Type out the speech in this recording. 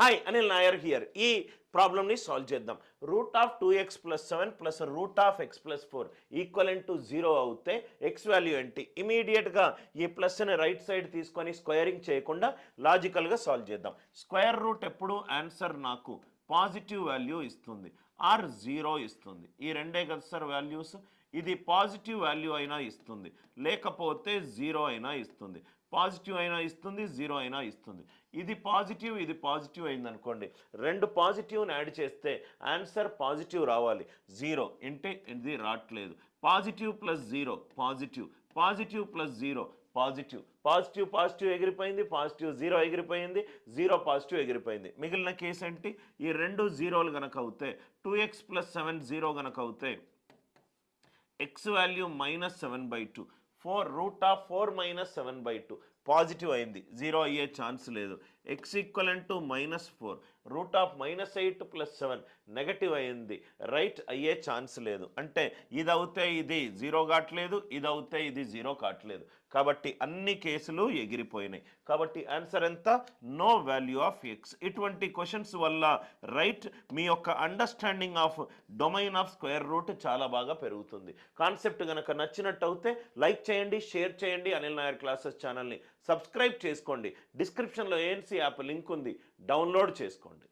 Hi Anil Nair here ఈ ప్రాబ్లమ్ని solve చేద్దాం. Root of two x plus seven plus root of x plus four equal to zero అవుతే x value ఏంటి? ఇమీడియట్గా ఈ ప్లస్ని రైట్ సైడ్ తీసుకొని స్క్వేరింగ్ చేయకుండా లాజికల్గా సాల్వ్ చేద్దాం. స్క్వేర్ రూట్ ఎప్పుడు? ఆన్సర్ నాకు పాజిటివ్ వాల్యూ ఇస్తుంది. ఆర్ జీరో ఇస్తుంది. ఈ రెండే కదా సార్ వాల్యూస్ ఇది పాజిటివ్ వాల్యూ అయినా ఇస్తుంది. లేకపోతే జీరో అయినా ఇస్తుంది. పాజిటివ్ అయినా ఇస్తుంది జీరో అయినా ఇస్తుంది. ఇది పాజిటివ్ ఇది పాజిటివ్ అయింది అనుకోండి రెండు పాజిటివ్ని యాడ్ చేస్తే ఆన్సర్ పాజిటివ్ రావాలి. జీరో అంటే ఇది రావట్లేదు. Positive plus zero positive. Positive plus zero positive. Positive positive ఎగిరిపోయింది పాజిటివ్ జీరో ఎగిరిపోయింది జీరో పాజిటివ్ ఎగిరిపోయింది. మిగిలిన కేసు ఏంటి? ఈ రెండు జీరోలు గనక అవుతే two x plus seven zero గనక అవుతే x value minus 7 by 2 for root of 4 minus 7 by 2 positive అయింది. జీరో అయ్యే ఛాన్స్ లేదు. X equivalent to minus four root of minus eight plus seven negative అయింది. రైట్ అయ్యే ఛాన్స్ లేదు. అంటే ఇది అవుతే ఇది జీరో కావట్లేదు ఇది అవుతే ఇది జీరో కావట్లేదు. కాబట్టి అన్ని కేసులు ఎగిరిపోయినాయి. కాబట్టి ఆన్సర్ ఎంత? నో వాల్యూ ఆఫ్ ఎక్స్ ఇటువంటి క్వశ్చన్స్ వల్ల రైట్ మీ యొక్క understanding of domain of square root చాలా బాగా పెరుగుతుంది. కాన్సెప్ట్ కనుక నచ్చినట్టు అయితే లైక్ చేయండి షేర్ చేయండి అనిల్ నాయర్ క్లాసెస్ ఛానల్ని సబ్స్క్రైబ్ చేసుకోండి. డిస్క్రిప్షన్లో ఏఎన్సీ యాప్ లింక్ ఉంది. డౌన్లోడ్ చేసుకోండి.